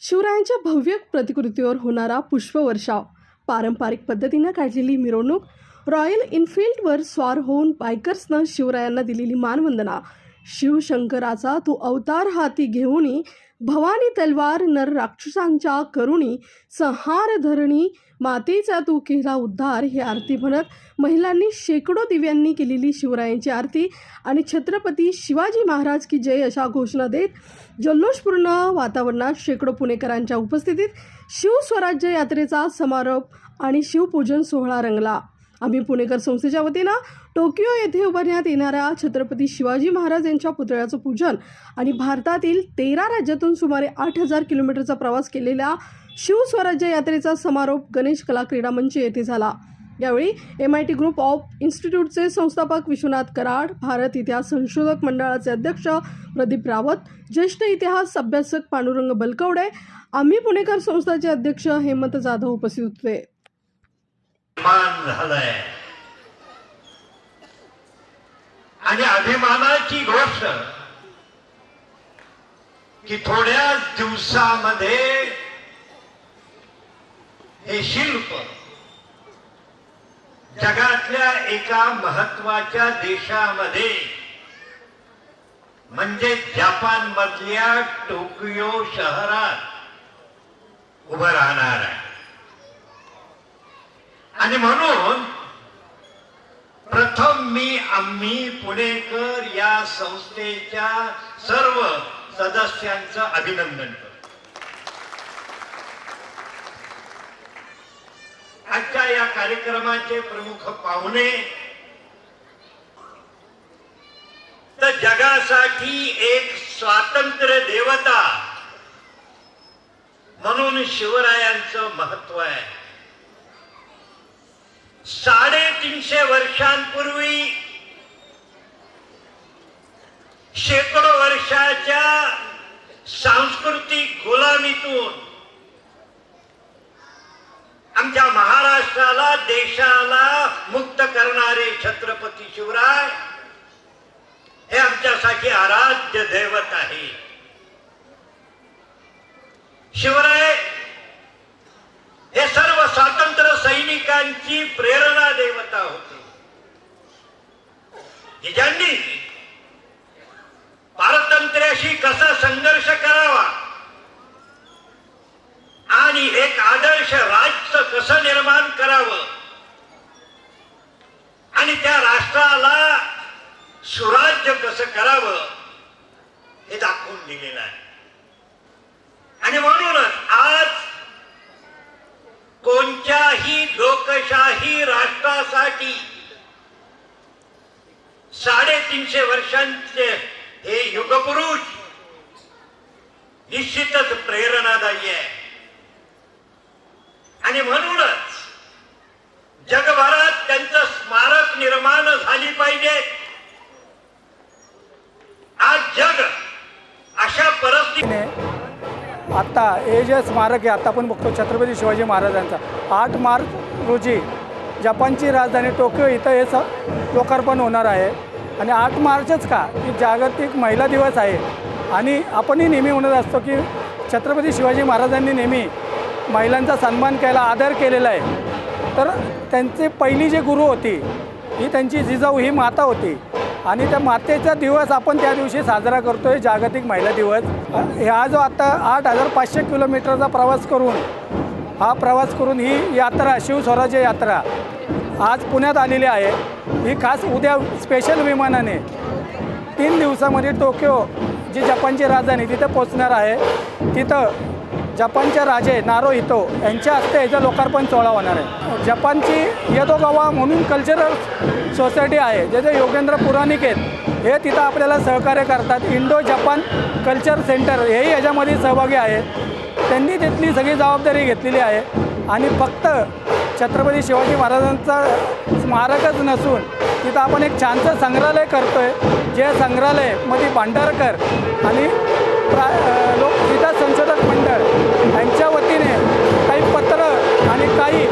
शिवरायांच्या भव्य प्रतिकृतीवर होणारा पुष्पवर्षाव. पारंपरिक पद्धतीनं काढलेली मिरवणूक रॉयल इनफिल्डवर स्वार होऊन बायकर्सनं शिवरायांना दिलेली मानवंदना. शिवशंकराचा तो अवतार हाती घेऊनही भवानी तलवार नर राक्षसांच्या करुणी संहार धरणी मातेचा तू केला उद्धार ही आरती म्हणत महिलांनी शेकडो दिव्यांनी केलेली शिवरायांची आरती आणि छत्रपती शिवाजी महाराज की जय अशा घोषणा देत जल्लोषपूर्ण वातावरणात शेकडो पुणेकरांच्या उपस्थितीत शिवस्वराज्य यात्रेचा समारोप आणि शिवपूजन सोहळा रंगला. आम्ही पुणेकर संस्थेच्या वतीनं टोकियो येथे उभारण्यात येणाऱ्या छत्रपती शिवाजी महाराज यांच्या पुतळ्याचं पूजन आणि भारतातील तेरा राज्यातून सुमारे आठ हजार किलोमीटरचा प्रवास केलेल्या शिवस्वराज्य यात्रेचा समारोप गणेश कला क्रीडा मंच येथे झाला. यावेळी M I T group of इन्स्टिट्यूटचे संस्थापक विश्वनाथ कराड भारत इतिहास संशोधक मंडळाचे अध्यक्ष प्रदीप रावत ज्येष्ठ इतिहास अभ्यासक पांडुरंग बलकवडे आम्ही पुणेकर संस्थाचे अध्यक्ष हेमंत जाधव उपस्थित होते. अभिमान झालाय. आणि अभिमानाची गोष्ट की थोड्या दिवसामध्ये हे शिल्प जगातल्या एका महत्त्वाच्या देशामध्ये म्हणजे जपान मधल्या टोकियो शहरात उभं राहणार आहे. आणि म्हणून प्रथम मी आम्ही पुणेकर या संस्थेच्या सर्व सदस्यांचं अभिनंदन करतो. आजच्या या कार्यक्रमाचे प्रमुख पाहुणे तर जगासाठी एक स्वातंत्र्य देवता म्हणून शिवरायांचं महत्त्व आहे. साडेतीनशे वर्षांपूर्वी शेकडो वर्षाच्या सांस्कृतिक गुलामीतून आमच्या महाराष्ट्राला देशाला मुक्त करणारे छत्रपती शिवराय हे आमच्यासाठी आराध्य दैवत आहे. शिवराय हे सर्व स्वातंत्र्य सैनिकांची प्रेरणा देवता होते की ज्यांनी पारतंत्र्याशी कसा संघर्ष करावा आणि एक आदर्श राष्ट्र निर्माण करावं. आणि त्या राष्ट्राला सुराज्य कसं करावं हे दाखवून दिलेलं आहे. आणि म्हणूनच आज कोणत्याही लोकशाही राष्ट्रासाठी साडेतीनशे वर्षांचे हे युगपुरुष निश्चितच प्रेरणादायी आहे. आणि म्हणूनच जगभरात त्यांचं स्मारक निर्माण झाली पाहिजे आज जग अशा परिस्थिती ने आत्ता हे जे स्मारक आहे आत्ता आपण बघतो छत्रपती शिवाजी महाराजांचा. आठ मार्च रोजी जपानची राजधानी टोकियो इथं हे स लोकार्पण होणार आहे. आणि आठ मार्चच का की जागतिक महिला दिवस आहे. आणि आपणही नेहमी म्हणत असतो की छत्रपती शिवाजी महाराजांनी नेहमी महिलांचा सन्मान केला आदर केलेला आहे. तर त्यांचे पहिली जी गुरु होती ही त्यांची जिजाऊ ही माता होती. आणि त्या मातेचा दिवस आपण त्या दिवशी साजरा करतो आहे जागतिक महिला दिवस. हा जो आता आठ हजार पाचशे किलोमीटरचा प्रवास करून हा प्रवास करून ही यात्रा शिवस्वराज्य यात्रा आज पुण्यात आलेली आहे. ही खास उद्या स्पेशल विमानाने तीन दिवसामध्ये टोकियो जी जपानची राजधानी तिथं पोचणार आहे. तिथं जपानचे राजे नारो हितो यांच्या हस्ते याचं लोकार्पण सोहळा होणार आहे. जपानची यदोगावा म्हणून कल्चरल सोसायटी आहे ज्याचे योगेंद्र पुराणिक आहेत हे तिथं आपल्याला सहकार्य करतात. इंडो जपान कल्चर सेंटर हेही याच्यामध्ये सहभागी आहेत त्यांनी तिथली सगळी जबाबदारी घेतलेली आहे. आणि फक्त छत्रपती शिवाजी महाराजांचा स्मारकच नसून तिथं आपण एक छानसं संग्रहालय करतो आहे जे संग्रहालयामध्ये भांडारकर आणि प्रा लोकविकास संशोधक मंडळ यांच्या वतीने काही पत्र आणि काही